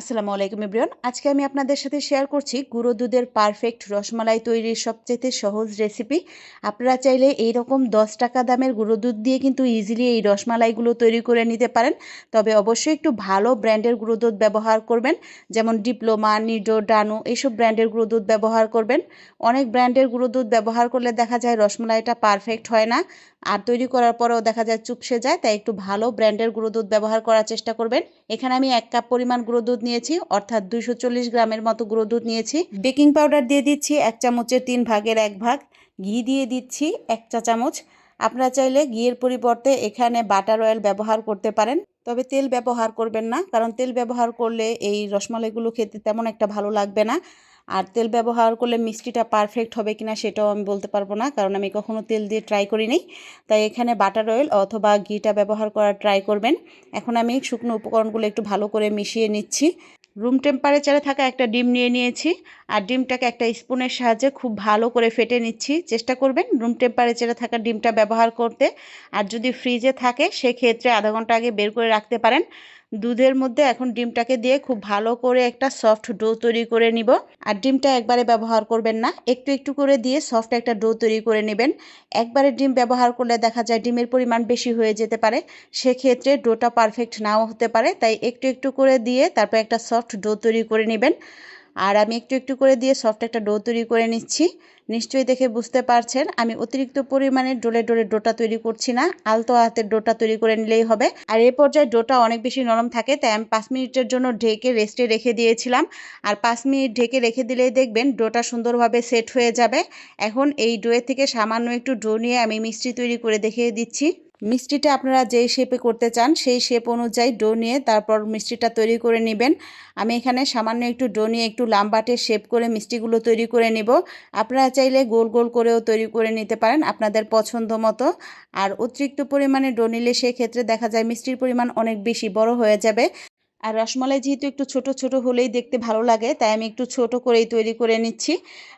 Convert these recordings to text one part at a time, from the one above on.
আসসালামু আলাইকুম ইব্রিয়ন আজকে আমি আপনাদের সাথে শেয়ার করছি গুঁড়ো দুধের পারফেক্ট রসমালাই তৈরির সবচেয়ে সহজ রেসিপি। আপনারা চাইলে এই রকম দশ টাকা দামের গুঁড়ো দুধ দিয়ে কিন্তু ইজিলি এই রসমালাইগুলো তৈরি করে নিতে পারেন। তবে অবশ্যই একটু ভালো ব্র্যান্ডের গুঁড়ো দুধ ব্যবহার করবেন। যেমন ডিপ্লোমা, নিডো, ডানু এইসব ব্র্যান্ডের গুঁড়ো দুধ ব্যবহার করবেন। অনেক ব্র্যান্ডের গুঁড়ো দুধ ব্যবহার করলে দেখা যায় রসমালাইটা পারফেক্ট হয় না। আর তৈরি করার পরেও দেখা যায় চুপসে যায়, তাই একটু ভালো ব্র্যান্ডের গুঁড়ো দুধ ব্যবহার করার চেষ্টা করবেন। এখানে আমি এক কাপ পরিমাণ গুঁড়ো দুধ নিয়েছি, অর্থাৎ দুইশো চল্লিশ গ্রামের মতো গুঁড়ো দুধ নিয়েছি। বেকিং পাউডার দিয়ে দিচ্ছি এক চামচের তিন ভাগের এক ভাগ। ঘি দিয়ে দিচ্ছি এক চা চামচ। আপনারা চাইলে ঘিয়ের পরিবর্তে এখানে বাটার অয়েল ব্যবহার করতে পারেন, তবে তেল ব্যবহার করবেন না, কারণ তেল ব্যবহার করলে এই রসমালাইগুলো খেতে তেমন একটা ভালো লাগবে না। আর তেল ব্যবহার করলে মিষ্টিটা পারফেক্ট হবে কিনা সেটাও আমি বলতে পারব না, কারণ আমি কখনো তেল দিয়ে ট্রাই করিনি। তাই এখানে বাটার অয়েল অথবা ঘিটা ব্যবহার করার ট্রাই করবেন। এখন আমি শুকনো উপকরণগুলো একটু ভালো করে মিশিয়ে নিচ্ছি। রুম টেম্পারেচারে থাকা একটা ডিম নিয়ে নিয়েছি। আর ডিমটাকে একটা স্পুনের সাহায্যে খুব ভালো করে ফেটে নিচ্ছি। চেষ্টা করবেন রুম টেম্পারেচারে থাকা ডিমটা ব্যবহার করতে। আর যদি ফ্রিজে থাকে, সেক্ষেত্রে আধা ঘণ্টা আগে বের করে রাখতে পারেন। দুধের মধ্যে এখন ডিমটাকে দিয়ে খুব ভালো করে একটা সফট ডো তৈরি করে নিব। আর ডিমটা একবারে ব্যবহার করবেন না, একটু একটু করে দিয়ে সফট একটা ডো তৈরি করে নেবেন। একবারে ডিম ব্যবহার করলে দেখা যায় ডিমের পরিমাণ বেশি হয়ে যেতে পারে, সেক্ষেত্রে ডোটা পারফেক্ট নাও হতে পারে। তাই একটু একটু করে দিয়ে তারপর একটা সফট ডো তৈরি করে নেবেন। আর আমি একটু একটু করে দিয়ে সফট একটা ডো তৈরি করে নিচ্ছি। নিশ্চয়ই দেখে বুঝতে পারছেন, আমি অতিরিক্ত পরিমাণে ডোলে ডোলে ডোটা তৈরি করছি না, আলতো হাতের ডোটা তৈরি করে নিলেই হবে। আর এ পর্যায়ে ডোটা অনেক বেশি নরম থাকে, তাই আমি পাঁচ মিনিটের জন্য ঢেকে রেস্টে রেখে দিয়েছিলাম। আর পাঁচ মিনিট ঢেকে রেখে দিলেই দেখবেন ডোটা সুন্দরভাবে সেট হয়ে যাবে। এখন এই ডোয়ের থেকে সামান্য একটু ডো নিয়ে আমি মিষ্টি তৈরি করে দেখিয়ে দিচ্ছি। মিষ্টিটা আপনারা যেই শেপে করতে চান, সেই শেপ অনুযায়ী ডো নিয়ে তারপর মিষ্টিটা তৈরি করে নেবেন। আমি এখানে সামান্য একটু ডো নিয়ে একটু লাম্বাটে শেপ করে মিষ্টিগুলো তৈরি করে নেব। আপনারা চাইলে গোল গোল করেও তৈরি করে নিতে পারেন আপনাদের পছন্দ মতো। আর অতিরিক্ত পরিমাণে ডো নিলে সেক্ষেত্রে দেখা যায় মিষ্টির পরিমাণ অনেক বেশি বড় হয়ে যাবে। আর রসমালাই যেহেতু একটু ছোট ছোট হলেই দেখতে ভালো লাগে, তাই আমি একটু ছোট করেই তৈরি করে নিচ্ছি।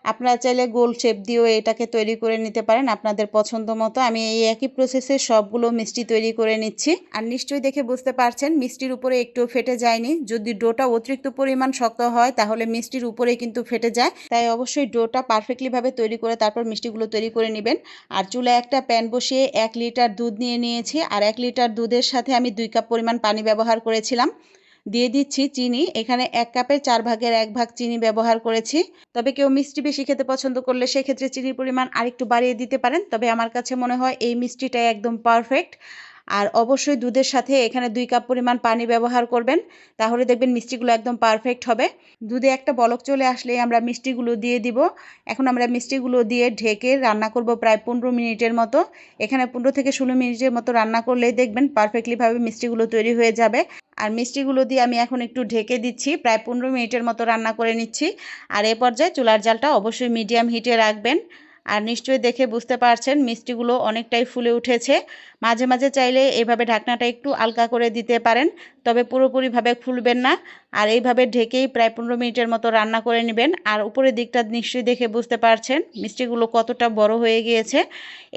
আপনারা চাইলে গোল শেপ দিয়েও এটাকে তৈরি করে নিতে পারেন আপনাদের পছন্দ মতো। আমি এই একই প্রসেসে সবগুলো মিষ্টি তৈরি করে নিচ্ছি। আর নিশ্চয়ই দেখে বুঝতে পারছেন, মিষ্টির উপরে একটু ফেটে যায়নি। যদি ডোটা অতিরিক্ত পরিমাণ শক্ত হয়, তাহলে মিষ্টির উপরে কিন্তু ফেটে যায়। তাই অবশ্যই ডোটা পারফেক্টলিভাবে তৈরি করে তারপর মিষ্টিগুলো তৈরি করে নেবেন। আর চুলায় একটা প্যান বসিয়ে এক লিটার দুধ নিয়ে নিয়েছি। আর এক লিটার দুধের সাথে আমি দুই কাপ পরিমাণ পানি ব্যবহার করেছিলাম। দিয়ে দিচ্ছি চিনি। এখানে এক কাপের চার ভাগের এক ভাগ চিনি ব্যবহার করেছি। তবে কেউ মিষ্টি বেশি খেতে পছন্দ করলে সেক্ষেত্রে চিনির পরিমাণ আরেকটু বাড়িয়ে দিতে পারেন। তবে আমার কাছে মনে হয় এই মিষ্টিটাই একদম পারফেক্ট আর অবশ্যই দুধের সাথে এখানে দুই কাপ পরিমাণ পানি ব্যবহার করবেন। তাহলে দেখবেন মিষ্টিগুলো একদম পারফেক্ট হবে। দুধে একটা বলক চলে আসলে আমরা মিষ্টিগুলো দিয়ে দিব। এখন আমরা মিষ্টিগুলো দিয়ে ঢেকে রান্না করব প্রায় পনেরো মিনিটের মতো। এখানে পনেরো থেকে ষোলো মিনিটের মতো রান্না করলেই দেখবেন পারফেক্টলিভাবে মিষ্টিগুলো তৈরি হয়ে যাবে। আর মিষ্টিগুলো দিয়ে আমি এখন একটু ঢেকে দিচ্ছি। প্রায় পনেরো মিনিটের মতো রান্না করে নিচ্ছি। আর এ পর্যায়ে চুলার জালটা অবশ্যই মিডিয়াম হিটে রাখবেন। আর নিশ্চয়ই দেখে বুঝতে পারছেন মিষ্টিগুলো অনেকটাই ফুলে উঠেছে। মাঝে মাঝে চাইলে এইভাবে ঢাকনাটা একটু আলকা করে দিতে পারেন, তবে পুরোপুরিভাবে খুলবেন না। আর এইভাবে ঢেকেই প্রায় পনেরো মিনিটের মতো রান্না করে নেবেন। আর উপরের দিকটা নিশ্চয়ই দেখে বুঝতে পারছেন মিষ্টিগুলো কতটা বড় হয়ে গিয়েছে।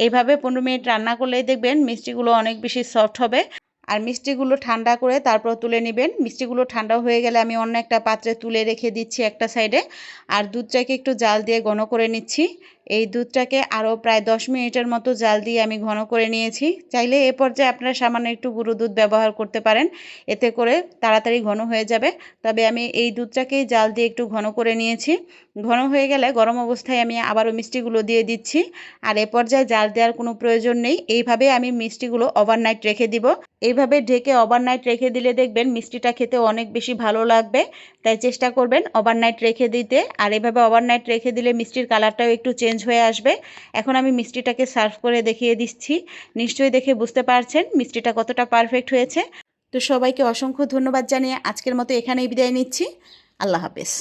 এইভাবে পনেরো মিনিট রান্না করলেই দেখবেন মিষ্টিগুলো অনেক বেশি সফট হবে। আর মিষ্টিগুলো ঠান্ডা করে তারপর তুলে নেবেন। মিষ্টিগুলো ঠান্ডা হয়ে গেলে আমি অন্য একটা পাত্রে তুলে রেখে দিচ্ছি একটা সাইডে আর দুধটাকে একটু জাল দিয়ে ঘন করে নিচ্ছি। এই দুধটাকে আরও প্রায় দশ মিনিটের মতো জাল দিয়ে আমি ঘন করে নিয়েছি। চাইলে এ পর্যায়ে আপনারা সামান্য একটু গুঁড়ো দুধ ব্যবহার করতে পারেন। এতে করে তাড়াতাড়ি ঘন হয়ে যাবে। তবে আমি এই দুধটাকেই জাল দিয়ে একটু ঘন করে নিয়েছি। ঘন হয়ে গেলে গরম অবস্থায় আমি আবারও মিষ্টিগুলো দিয়ে দিচ্ছি। আর এ পর্যায়ে জাল দেওয়ার কোনো প্রয়োজন নেই। এইভাবে আমি মিষ্টিগুলো ওভারনাইট রেখে দিব। এইভাবে ঢেকে ওভারনাইট রেখে দিলে দেখবেন মিষ্টিটা খেতে অনেক বেশি ভালো লাগবে। তাই চেষ্টা করবেন ওভারনাইট রেখে দিতে। আর এভাবে ওভারনাইট রেখে দিলে মিষ্টির কালারটাও একটু চেঞ্জ হয়ে আসবে। এখন আমি মিষ্টিটাকে সার্ভ করে দেখিয়ে দিচ্ছি। নিশ্চয়ই দেখে বুঝতে পারছেন মিষ্টিটা কতটা পারফেক্ট হয়েছে। তো সবাইকে অসংখ্য ধন্যবাদ জানিয়ে আজকের মতো এখানেই বিদায় নিচ্ছি। আল্লাহ হাফেজ।